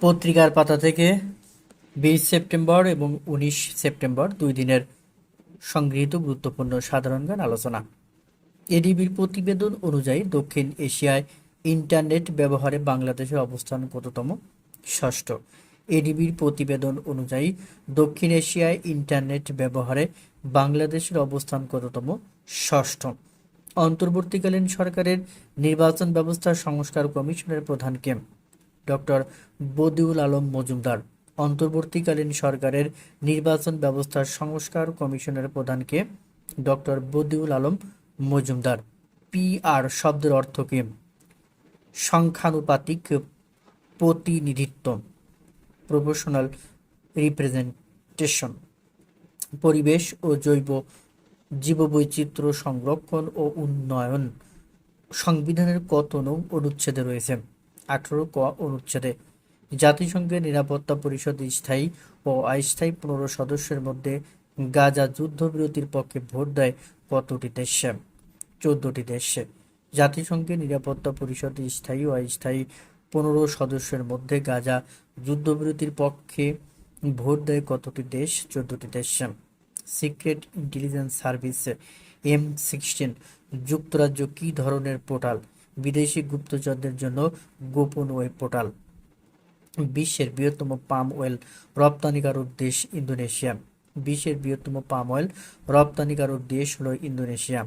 পত্রিকার পাতা থেকে বিশ সেপ্টেম্বর এবং উনিশ সেপ্টেম্বর দুই দিনের সংগৃহীত গুরুত্বপূর্ণ সাধারণ জ্ঞান আলোচনা। এডিবির প্রতিবেদন অনুযায়ী দক্ষিণ এশিয়ায় ইন্টারনেট ব্যবহারে বাংলাদেশের অবস্থান কততম? ষষ্ঠ। এডিবির প্রতিবেদন অনুযায়ী দক্ষিণ এশিয়ায় ইন্টারনেট ব্যবহারে বাংলাদেশের অবস্থান কততম? ষষ্ঠ। অন্তর্বর্তীকালীন সরকারের নির্বাচন ব্যবস্থা সংস্কার কমিশনের প্রধান কে? ডক্টর বদিউল আলম মজুমদার। অন্তর্বর্তীকালীন সরকারের নির্বাচন ব্যবস্থার সংস্কার কমিশনের প্রধানকে ডক্টর বদিউল আলম মজুমদার। পিআর শব্দের অর্থ কি? সংখ্যানুপাতিক প্রতিনিধিত্ব। Professional representation. পরিবেশ ও জৈব জীববৈচিত্র্য সংরক্ষণ ও উন্নয়ন। সংবিধানের কত নং অনুচ্ছেদে রয়েছে? আঠারো ক অনুচ্ছেদে। জাতিসংঘের নিরাপত্তা পরিষদ স্থায়ী ও অস্থায়ী পনেরো সদস্যের মধ্যে গাজা যুদ্ধবিরতির পক্ষে ভোট দেয় কতটি দেশে? চোদ্দটি দেশে। জাতিসংঘের নিরাপত্তা পরিষদ স্থায়ী ও অস্থায়ী পনেরো সদস্যের মধ্যে গাজা যুদ্ধবিরতির পক্ষে ভোট দেয় কতটি দেশ? চোদ্দটি দেশে। Secret intelligence service M sixteen, যুক্তরাজ্য কী ধরনের পোর্টাল? বিদেশি গুপ্তচরদের জন্য গোপন ওয়েব পোর্টাল। বিশ্বের বৃহত্তম পাম অয়েল রপ্তানিকারক দেশ ইন্দোনেশিয়া। বিশ্বের বৃহত্তম পাম অয়েল রপ্তানিকারক দেশ হলো ইন্দোনেশিয়া।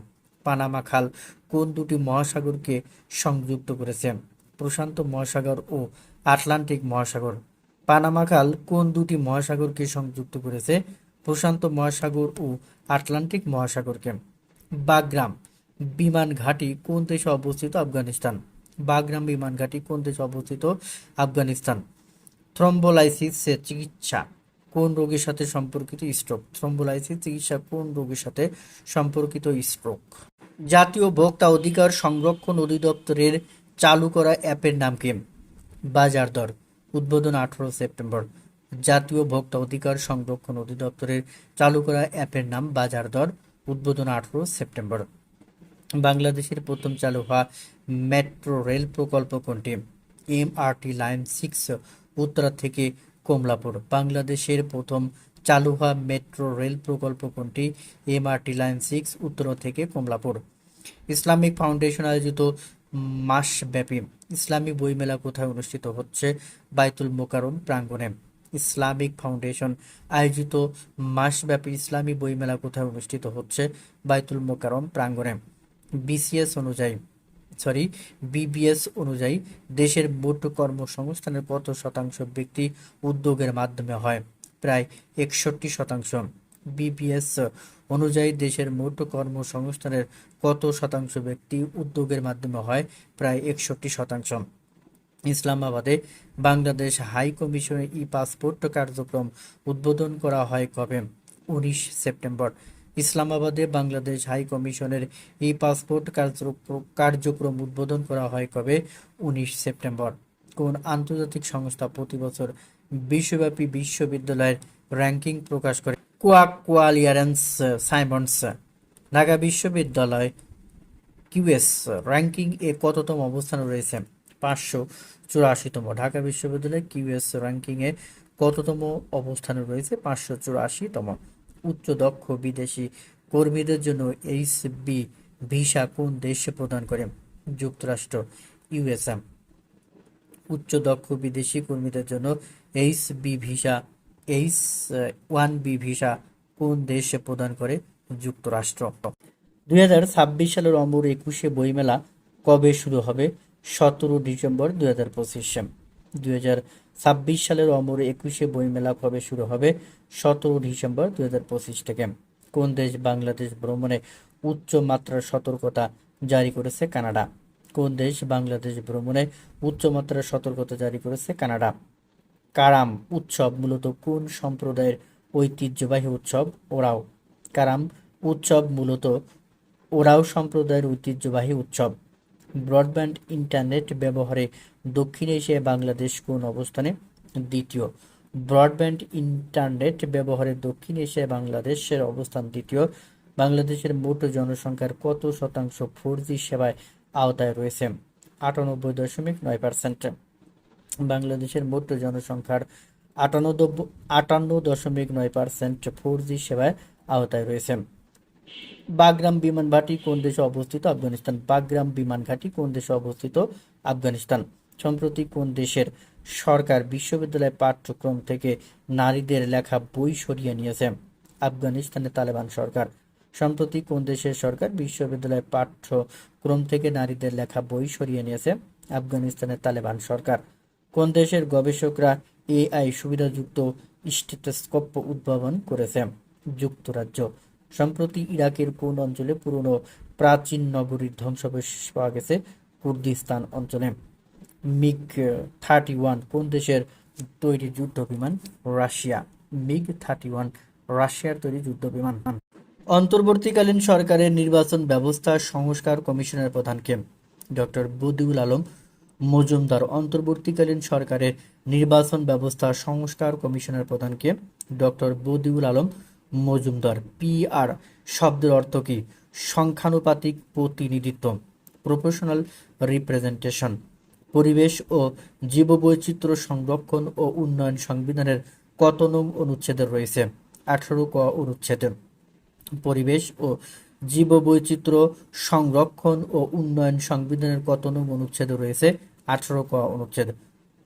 পানামা খাল কোন দুটি মহাসাগরকে সংযুক্ত করেছে? প্রশান্ত মহাসাগর ও আটলান্টিক মহাসাগর। পানামা খাল কোন দুটি মহাসাগরকে সংযুক্ত করেছে? প্রশান্ত মহাসাগর ও আটলান্টিক মহাসাগরকে। বাগরাম বিমান ঘাঁটি কোন দেশে অবস্থিত? আফগানিস্তান। বাগরাম বিমান ঘাঁটি কোন দেশে অবস্থিত? আফগানিস্তান। থ্রম্বোলাইসিস চিকিৎসা কোন রোগের সাথে সম্পর্কিত স্ট্রোক থ্রম্বোলাইসিস চিকিৎসা কোন রোগের সাথে সম্পর্কিত স্ট্রোক জাতীয় ভোক্তা অধিকার সংরক্ষণ অধিদপ্তরের চালু করা অ্যাপের নাম কি? বাজার দর। উদ্বোধন আঠারো সেপ্টেম্বর। জাতীয় ভোক্তা অধিকার সংরক্ষণ অধিদপ্তরের চালু করা অ্যাপের নাম বাজার দর। উদ্বোধন আঠারো সেপ্টেম্বর। বাংলাদেশের প্রথম চালু হওয়া মেট্রো রেল প্রকল্প কোনটি? M MRT line six, Uttara থেকে কমলাপুর। বাংলাদেশের প্রথম চালু হওয়া মেট্রো রেল প্রকল্প কোনটি? এমআরটি লাইন সিক্স, উত্তরা থেকে কমলাপুর। ইসলামিক ফাউন্ডেশন আয়োজিত মাসব্যাপী ইসলামী বইমেলা কোথায় অনুষ্ঠিত হচ্ছে? বাইতুল মোকারম প্রাঙ্গণে। ইসলামিক ফাউন্ডেশন আয়োজিত মাসব্যাপী ইসলামী বইমেলা কোথায় অনুষ্ঠিত হচ্ছে? বাইতুল মোকারম প্রাঙ্গণে। বিসিএস অনুযায়ী সরি বিবিএস অনুযায়ী দেশের মোট কর্মসংস্থানের কত শতাংশ ব্যক্তি উদ্যোগের মাধ্যমে হয়? প্রায় একষট্টি শতাংশ। বিবিএস অনুযায়ী দেশের মোট কর্মসংস্থানের কত শতাংশ ব্যক্তি উদ্যোগের মাধ্যমে হয়? প্রায় একষট্টি শতাংশ। ইসলামাবাদে বাংলাদেশ হাই কমিশনের ই পাসপোর্ট কার্যক্রম উদ্বোধন করা হয় কবে? উনিশ সেপ্টেম্বর। ইসলামাবাদে বাংলাদেশ হাই কমিশনের ই পাসপোর্ট কার্যক্রম উদ্বোধন করা হয় কবে? উনিশ সেপ্টেম্বর। কোন আন্তর্জাতিক সংস্থা প্রতি বছর বিশ্বব্যাপী বিশ্ববিদ্যালয়ের র্যাঙ্কিং প্রকাশ করে? কোয়া কোয়ালিয়ারেন্স সাইমন্স। ঢাকা বিশ্ববিদ্যালয় কিউএস র্যাঙ্কিং এ কততম অবস্থানে রয়েছে? পাঁচশো চুরাশিতম। ঢাকা বিশ্ববিদ্যালয় কিউএস র্যাঙ্কিংয়ে কততম অবস্থানে রয়েছে? পাঁচশো চুরাশিতম। উচ্চ দক্ষ বিদেশি কর্মীদের জন্য এইচ বি ভিসা কোন দেশে প্রদান করে? যুক্তরাষ্ট্র ইউএসএম উচ্চ দক্ষ বিদেশি কর্মীদের জন্য H B visa H one B visa কোন দেশে প্রদান করে? যুক্তরাষ্ট্র। দুই হাজার ছাব্বিশ সালের অমর একুশে বইমেলা কবে শুরু হবে? সতেরো ডিসেম্বর দুই হাজার পঁচিশে। দুই হাজার ছাব্বিশ সালের অমর একুশে বইমেলা কবে শুরু হবে? সতেরো ডিসেম্বর দুই হাজার পঁচিশ থেকে। কোন দেশ বাংলাদেশ ভ্রমণে উচ্চ মাত্রার সতর্কতা জারি করেছে? কানাডা। কোন দেশ বাংলাদেশ ভ্রমণে উচ্চমাত্রার সতর্কতা জারি করেছে? কানাডা। কারাম উৎসব মূলত কোন সম্প্রদায়ের ঐতিহ্যবাহী উৎসব? ওরাও। কারাম উৎসব মূলত ওরাও সম্প্রদায়ের ঐতিহ্যবাহী উৎসব। ব্রডব্যান্ড ইন্টারনেট ব্যবহারে দক্ষিণ এশিয়ায় বাংলাদেশ কোন অবস্থানে? দ্বিতীয় ব্রডব্যান্ড ইন্টারনেট ব্যবহারে দক্ষিণ এশিয়ায় বাংলাদেশের অবস্থান দ্বিতীয়। বাংলাদেশের মোট জনসংখ্যার কত শতাংশ ফোর জি সেবায় আওতায় রয়েছে? আটানব্বই দশমিক নয় পার্সেন্ট বাংলাদেশের মোট জনসংখ্যার আটান্ন আটান্ন দশমিক নয় পার্সেন্ট ফোর জি সেবায় আওতায় রয়েছে। বাগরাম বিমান ঘাঁটি কোন দেশে অবস্থিত? আফগানিস্তান। বাগরাম বিমান ঘাঁটি কোন দেশে অবস্থিত? আফগানিস্তান। সম্প্রতি কোন দেশের সরকার বিশ্ববিদ্যালয় পাঠ্যক্রম থেকে নারীদের লেখা বই সরিয়ে নিয়েছে। আফগানিস্তানের তালেবান সরকার। সম্প্রতি কোন দেশের সরকার বিশ্ববিদ্যালয় পাঠ্যক্রম থেকে নারীদের লেখা বই সরিয়ে নিয়েছে? আফগানিস্তানের তালেবান সরকার। কোন দেশের গবেষকরা এআই সুবিধাযুক্ত স্টেথোস্কোপ উদ্ভাবন করেছে? যুক্তরাজ্য। সম্প্রতি ইরাকের কোন অঞ্চলে পুরনো প্রাচীন নগরীর ধ্বংসাবশেষ পাওয়া গেছে? কুর্দিস্তান অঞ্চলে। মিগ থার্টি ওয়ান কোন দেশের তৈরি যুদ্ধ বিমান? রাশিয়া। মিগ থার্টি ওয়ান রাশিয়ার তৈরি যুদ্ধ বিমান। অন্তর্বর্তীকালীন সরকারের নির্বাচন ব্যবস্থা সংস্কার কমিশনের প্রধানকে। ডক্টর বদিউল আলম মজুমদার, অন্তর্বর্তীকালীন সরকারের নির্বাচন ব্যবস্থা সংস্কার কমিশনের প্রধানকে। ডক্টর বদিউল আলম মজুমদার পিআর শব্দের অর্থ কি? সংখ্যানুপাতিক প্রতিনিধিত্ব, প্রফেশনাল রিপ্রেজেন্টেশন। পরিবেশ ও জীববৈচিত্র্য সংরক্ষণ ও উন্নয়ন সংবিধানের কত নং অনুচ্ছেদে রয়েছে? আঠারো ক অনুচ্ছেদে। পরিবেশ ও জীববৈচিত্র্য সংরক্ষণ ও উন্নয়ন সংবিধানের কত নং অনুচ্ছেদে রয়েছে? আঠারো ক অনুচ্ছেদ।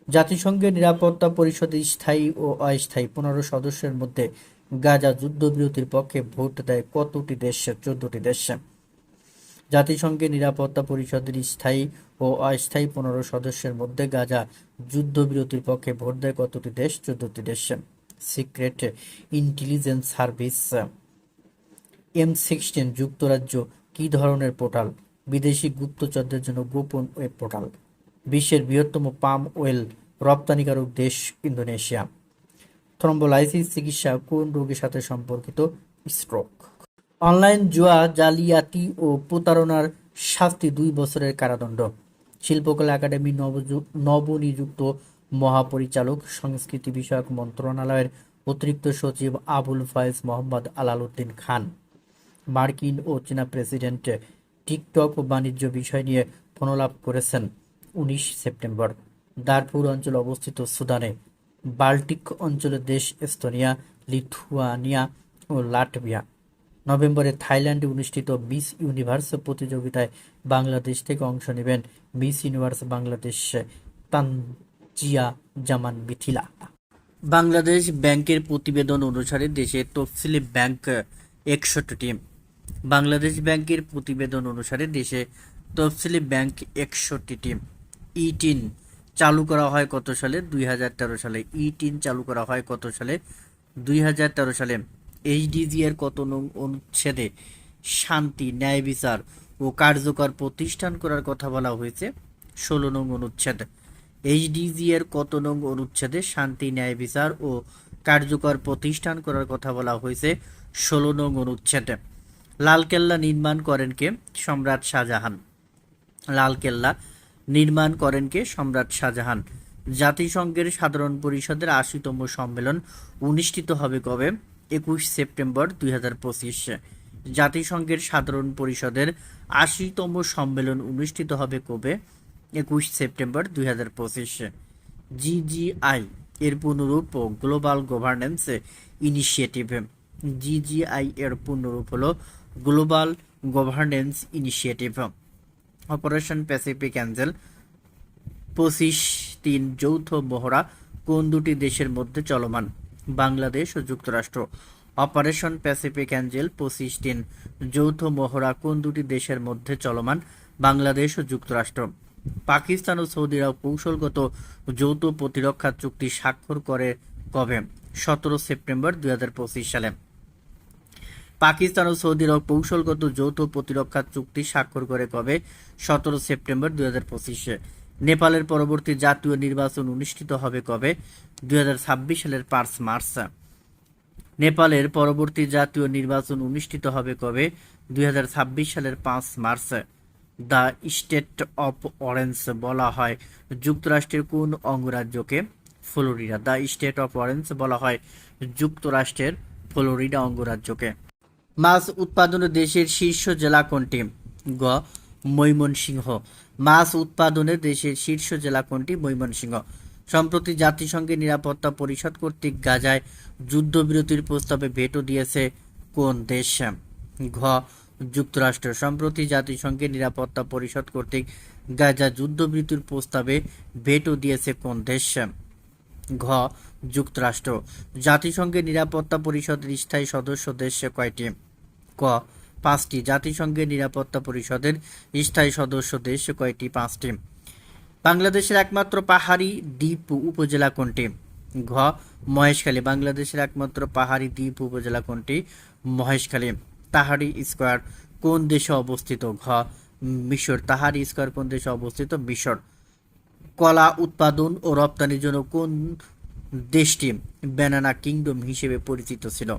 জাতিসংঘের নিরাপত্তা পরিষদের স্থায়ী ও অস্থায়ী পনেরো সদস্যের মধ্যে গাজা যুদ্ধবিরতির পক্ষে ভোট দেয় কতটি দেশ? চোদ্দটি দেশ। জাতিসংঘের নিরাপত্তা পরিষদের স্থায়ী ও অস্থায়ী পনেরো সদস্যের মধ্যে গাজা যুদ্ধবিরতির পক্ষে ভোট দেয় কতটি দেশ? চোদ্দটি দেশ। Secret intelligence service. M sixteen, যুক্তরাজ্য, কি ধরনের পোর্টাল? বিদেশি গুপ্তচরদের জন্য গোপন ওয়েব পোর্টাল। বিশ্বের বৃহত্তম পাম ওয়েল রপ্তানিকারক দেশ ইন্দোনেশিয়া। থ্রম্বোলাইসিস চিকিৎসা কোন রোগের সাথে সম্পর্কিত? স্ট্রোক। অনলাইন জুয়া, জালিয়াতি ও প্রতারণার শাস্তি দুই বছরের কারাদণ্ড। শিল্পকলা একাডেমি নবনিযুক্ত মহাপরিচালক, সংস্কৃতি বিষয়ক মন্ত্রণালয়ের অতিরিক্ত সচিব আবুল ফয়েজ মোহাম্মদ আলালউদ্দিন খান। মার্কিন ও চীনা প্রেসিডেন্ট টিকটক ও বাণিজ্য বিষয় নিয়ে ফোনলাপ করেছেন উনিশ সেপ্টেম্বর। দারপুর অঞ্চল অবস্থিত সুদানে। বাল্টিক অঞ্চলের দেশ এস্তোনিয়া, লিথুয়ানিয়া ও লাটভিয়া। নভেম্বরে থাইল্যান্ডে অনুষ্ঠিত মিস ইউনিভার্স প্রতিযোগিতায় বাংলাদেশ থেকে অংশ নেবেন মিস ইউনিভার্স বাংলাদেশ তানজিয়া জামান মিথিলা বাংলাদেশ ব্যাংকের প্রতিবেদন অনুসারে দেশে তফসিলি ব্যাংক একষট্টিটি বাংলাদেশ ব্যাংকের প্রতিবেদন অনুসারে দেশে তফসিলি ব্যাংক একষট্টিটি ই টিন চালু করা হয় কত সালে? দুই হাজার তেরো সালে। ই টিন চালু করা হয় কত সালে? দুই হাজার তেরো সালে। এইচডিজি এর কত নং অনুচ্ছেদে শান্তি, ন্যায় বিচার ও কার্যকর প্রতিষ্ঠান করার কথা বলা হয়েছে? ষোলো নং অনুচ্ছেদ। এইচডিজি এর কত নং অনুচ্ছেদে শান্তি, ন্যায় বিচার ও কার্যকর প্রতিষ্ঠান করার কথা বলা হয়েছে? ষোলো নং অনুচ্ছেদে। লালকেল্লা নির্মাণ করেন কে? সম্রাট শাহজাহান। লালকেল্লা নির্মাণ করেন কে? সম্রাট শাহজাহান। জাতিসংঘের সাধারণ পরিষদের আশিতম সম্মেলন অনুষ্ঠিত হবে কবে? একুশ সেপ্টেম্বর দুই হাজার পঁচিশ। জাতিসংঘের সাধারণ পরিষদের আশিতম সম্মেলন অনুষ্ঠিত হবে কবে? একুশ সেপ্টেম্বর দুই হাজার পঁচিশ। জিজিআই এর পুনরূপ গ্লোবাল গভর্নেন্স ইনিশিয়েটিভ। জিজিআই এর পুনরূপ হল global governance initiative. Operation pacific angel, পঁচিশ তিন যৌথ মহড়া কোন দুটি দেশের মধ্যে চলমান? বাংলাদেশ ও যুক্তরাষ্ট্র। অপারেশন প্যাসিফিক অ্যাঞ্জেল পঁচিশ তিন যৌথ মহড়া কোন দুটি দেশের মধ্যে চলমান? বাংলাদেশ ও যুক্তরাষ্ট্র। পাকিস্তান ও সৌদি আরব কৌশলগত যৌথ প্রতিরক্ষা চুক্তি স্বাক্ষর করে কবে? সতেরো সেপ্টেম্বর দুই হাজার পঁচিশ সালে। পাকিস্তান ও সৌদি আরব কৌশলগত যৌথ প্রতিরক্ষা চুক্তি স্বাক্ষর করে কবে? সতেরো সেপ্টেম্বর দুই হাজার পঁচিশে। নেপালের পরবর্তী জাতীয় নির্বাচন অনুষ্ঠিত হবে কবে? দুই হাজার ছাব্বিশ সালের পাঁচ মার্চ। নেপালের পরবর্তী জাতীয় নির্বাচন অনুষ্ঠিত হবে কবে? দুই হাজার ছাব্বিশ সালের পাঁচ March. The state of orange বলা হয়। যুক্তরাষ্ট্রের কোন অঙ্গরাজ্যকে? Florida. The state of orange বলা হয়। যুক্তরাষ্ট্রের ফ্লোরিডা অঙ্গরাজ্যকে। মাছ উৎপাদনে দেশের শীর্ষ জেলা কোনটি? গ, ময়মনসিংহ। মাছ উৎপাদনে দেশের শীর্ষ জেলা কোনটি? ময়মনসিংহ। সম্প্রতি জাতিসংঘের নিরাপত্তা পরিষদ কর্তৃক গাজায় যুদ্ধবিরতির প্রস্তাবে ভেটো দিয়েছে কোন দেশ? ঘ. যুক্তরাষ্ট্র। সম্প্রতি জাতিসংঘের নিরাপত্তা পরিষদ কর্তৃক গাজা যুদ্ধবিরতির প্রস্তাবে ভেটো দিয়েছে কোন দেশ? ঘ. যুক্তরাষ্ট্র। জাতিসংঘের নিরাপত্তা পরিষদের স্থায়ী সদস্য দেশ কয়টি? ক. পাঁচটি। জাতিসংঘের নিরাপত্তা পরিষদের স্থায়ী সদস্য দেশ কয়টি? পাঁচটি। বাংলাদেশের একমাত্র পাহাড়ি দ্বীপ উপজেলা কোনটি? ঘ, মহেশখালী। বাংলাদেশের একমাত্র পাহাড়ি দ্বীপ উপজেলা কোনটি? মহেশখালী। তাহারি স্কোয়ার কোন দেশে অবস্থিত? ঘ, মিশর। তাহারি স্কোয়ার কোন দেশে অবস্থিত? মিশর। কলা উৎপাদন ও রপ্তানির জন্য কোন দেশটি ব্যানানা কিংডম হিসেবে পরিচিত ছিল?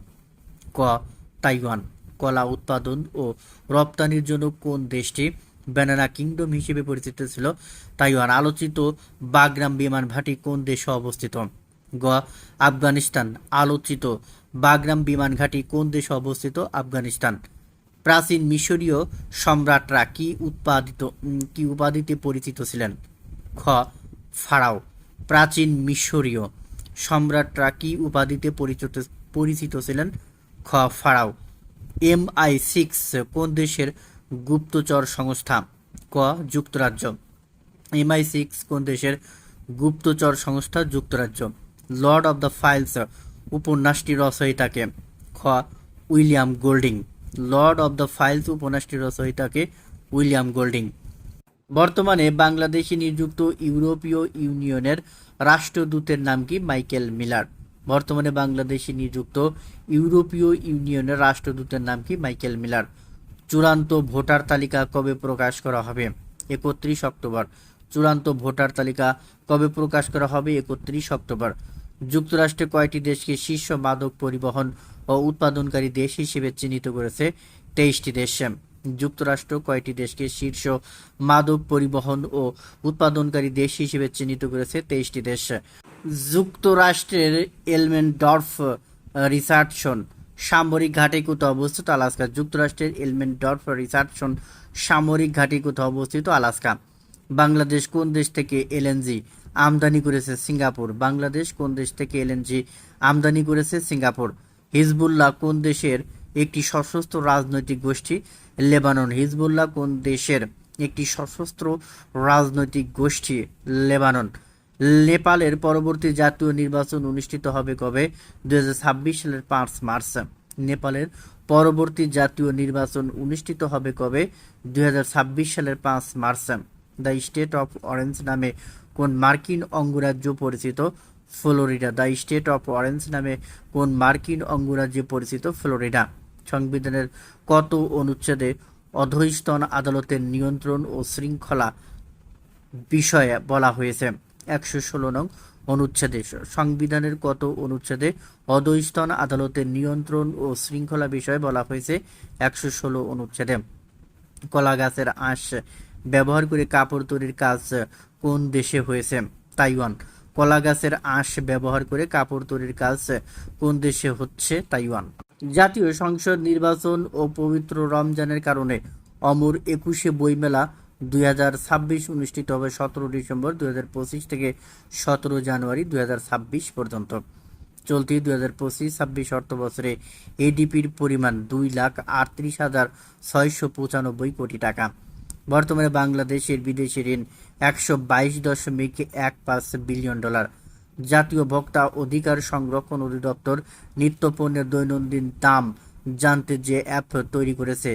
ক, তাইওয়ান। কলা উৎপাদন ও রপ্তানির জন্য কোন দেশটি ব্যানানা কিংডম হিসেবে পরিচিত ছিল তাইওয়ান। আলোচিত বাগরাম বিমান ঘাঁটি কোন দেশে অবস্থিত? গ, আফগানিস্তান। আলোচিত বাগরাম বিমান ঘাঁটি কোন দেশে অবস্থিত? আফগানিস্তান। প্রাচীন মিশরীয় সম্রাটরা কি উৎপাদিত কি উপাধিতে পরিচিত ছিলেন? খ, ফারাও। প্রাচীন মিশরীয় সম্রাটরা কি উপাধিতে পরিচিত পরিচিত ছিলেন? খ, ফারাও। এম আই সিক্স কোন দেশের গুপ্তচর সংস্থা, ক, যুক্তরাজ্য। এম আই সিক্স কোন দেশের গুপ্তচর সংস্থা, যুক্তরাজ্য। লর্ড অব দ্য ফাইলস উপন্যাসটি রচয়িতাকে খ, William Golding. Lord of the flies উপন্যাসটি রচয়িতাকে উইলিয়াম গোল্ডিং। বর্তমানে বাংলাদেশে নিযুক্ত ইউরোপীয় ইউনিয়নের রাষ্ট্রদূতের নাম কি? Michael Miller. বর্তমানে বাংলাদেশে নিযুক্ত ইউরোপীয় ইউনিয়নের রাষ্ট্রদূতের নাম কি? Michael Miller. চূড়ান্ত ভোটার তালিকা কবে প্রকাশ করা হবে? একত্রিশ অক্টোবর। চূড়ান্ত ভোটার তালিকা কবে প্রকাশ করা হবে? একত্রিশ অক্টোবর। যুক্তরাষ্ট্রে কয়টি দেশকে শীর্ষ মাদক পরিবহন ও উৎপাদনকারী দেশ হিসেবে চিহ্নিত করেছে? তেইশটি দেশ। যুক্তরাষ্ট্র কয়টি দেশকে শীর্ষ মাদক পরিবহন ও উৎপাদনকারী দেশ হিসেবে চিহ্নিত করেছে? তেইশটি দেশ। যুক্তরাষ্ট্রের এলমেন্ডর্ফ রিসার্চন সামরিক ঘাঁটি কোথাও অবস্থিত? আলাস্কা যুক্তরাষ্ট্রের এলমেন্ডর্ফ রিসার্চন সামরিক ঘাঁটি কোথাও অবস্থিত? আলাস্কা। বাংলাদেশ কোন দেশ থেকে এলএনজি আমদানি করেছে? সিঙ্গাপুর। বাংলাদেশ কোন দেশ থেকে এলএনজি আমদানি করেছে? সিঙ্গাপুর। হিজবুল্লাহ কোন দেশের একটি সশস্ত্র রাজনৈতিক গোষ্ঠী? লেবানন। হিজবুল্লাহ কোন দেশের একটি সশস্ত্র রাজনৈতিক গোষ্ঠী? লেবানন। নেপালের পরবর্তী জাতীয় নির্বাচন অনুষ্ঠিত হবে কবে? দুই হাজার ছাব্বিশ সালের পাঁচ মার্চ। নেপালের পরবর্তী জাতীয় নির্বাচন অনুষ্ঠিত হবে কবে? দুই হাজার ছাব্বিশ সালের পাঁচ March. The state of orange নামে কোন মার্কিন অঙ্গরাজ্য পরিচিত? Florida. The state of orange নামে কোন মার্কিন অঙ্গরাজ্যে পরিচিত? ফ্লোরিডা। সংবিধানের কত অনুচ্ছেদে অধস্তন আদালতের নিয়ন্ত্রণ ও শৃঙ্খলা বিষয়ে বলা হয়েছে? একশো ষোলো নং অনুচ্ছেদে। সংবিধানের কত অনুচ্ছেদে অধস্তন আদালতের নিয়ন্ত্রণ ও শৃঙ্খলা বিষয়ে বলা হয়েছে একশো ষোলো অনুচ্ছেদে। কলা গাছের আঁশ ব্যবহার করে কাপড় তৈরির কাজ কোন দেশে হয়েছে? তাইওয়ান। কলা গাছের আঁশ ব্যবহার করে কাপড় তৈরির কাজ কোন দেশে হচ্ছে? তাইওয়ান। জাতীয় সংসদ নির্বাচন ও পবিত্র রমজানের কারণে অমর একুশে বইমেলা দুই হাজার ছাব্বিশ অনুষ্ঠিত হবে সতেরো ডিসেম্বর দুই হাজার পঁচিশ থেকে সতেরো জানুয়ারি দুই হাজার ছাব্বিশ পর্যন্ত। চলতি দুই হাজার পঁচিশ ছাব্বিশ অর্থ এডিপির পরিমাণ দুই লাখ আটত্রিশ হাজার ছয়শো পঁচানব্বই কোটি টাকা। বর্তমানে বাংলাদেশের বিদেশি ঋণ একশো বাইশ দশমিক এক পাঁচ বিলিয়ন ডলার। জাতীয় ভোক্তা অধিকার সংরক্ষণ অধিদপ্তর নিত্যপণ্যের দৈনন্দিন দাম জানতে যে অ্যাপ তৈরি করেছে,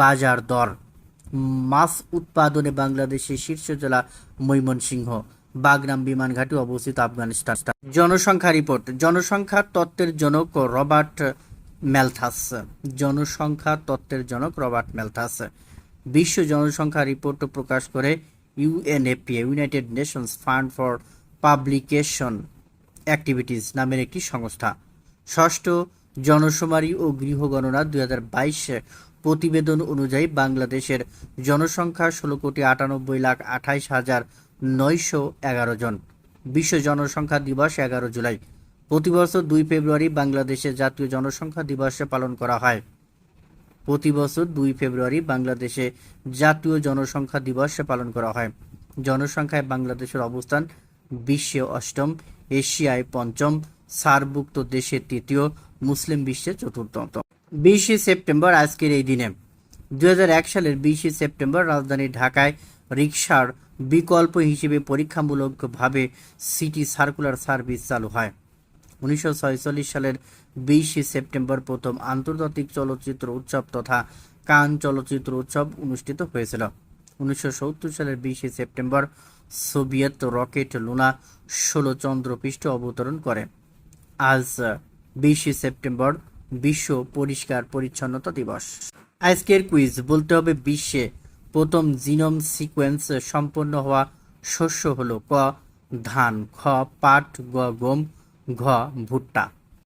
বাজার দর। মাছ উৎপাদনে বাংলাদেশের শীর্ষ জেলা ময়মনসিংহ। বাগরাম বিমান ঘাঁটি অবস্থিত আফগানিস্তান। জনসংখ্যা রিপোর্ট। জনসংখ্যা তত্ত্বের জনক রবার্ট ম্যালথাস জনসংখ্যা তত্ত্বের জনক রবার্ট ম্যালথাস বিশ্ব জনসংখ্যা রিপোর্ট প্রকাশ করে UNAP united nations fund for publication activities নামের একটি সংস্থা। ষষ্ঠ জনশুমারি ও গৃহগণনা দুই প্রতিবেদন অনুযায়ী বাংলাদেশের জনসংখ্যা ষোলো কোটি আটানব্বই লাখ আঠাইশ হাজার নয়শো এগারো জন। বিশ্ব জনসংখ্যা দিবস এগারো জুলাই। প্রতি বছর দুই ফেব্রুয়ারি বাংলাদেশে জাতীয় জনসংখ্যা দিবস পালন করা হয়। প্রতি বছর দুই ফেব্রুয়ারি বাংলাদেশে জাতীয় জনসংখ্যা দিবস পালন করা হয়। জনসংখ্যায় বাংলাদেশের অবস্থান বিশ্বে অষ্টম, এশিয়ায় পঞ্চম, সারভুক্ত দেশে তৃতীয়, মুসলিম বিশ্বে চতুর্থ বিশে সেপ্টেম্বর আজকের এই দিনে। দু হাজার এক সালের বিশে সেপ্টেম্বর রাজধানী ঢাকায় রিকশার বিকল্প হিসেবে পরীক্ষামূলকভাবে সিটি সার্কুলার সার্ভিস চালু হয়। উনিশশো সালের বিশে সেপ্টেম্বর প্রথম আন্তর্জাতিক চলচ্চিত্র উৎসব তথা কান চলচ্চিত্র উৎসব অনুষ্ঠিত হয়েছিল। উনিশশো সত্তর সালের বিশে সেপ্টেম্বর সোভিয়েত রকেট লুনা ষোলো চন্দ্রপৃষ্ঠ অবতরণ করে। আজ বিশে সেপ্টেম্বর বিশ্ব পরিষ্কার পরিচ্ছন্নতা দিবস। আজকের কুইজ, বলতে হবে বিশ্বে প্রথম জিনোম সিকোয়েন্স সম্পন্ন হওয়া শস্য হলো ক, ধান, খ, পাট, গ, গম, ঘ, ভুট্টা।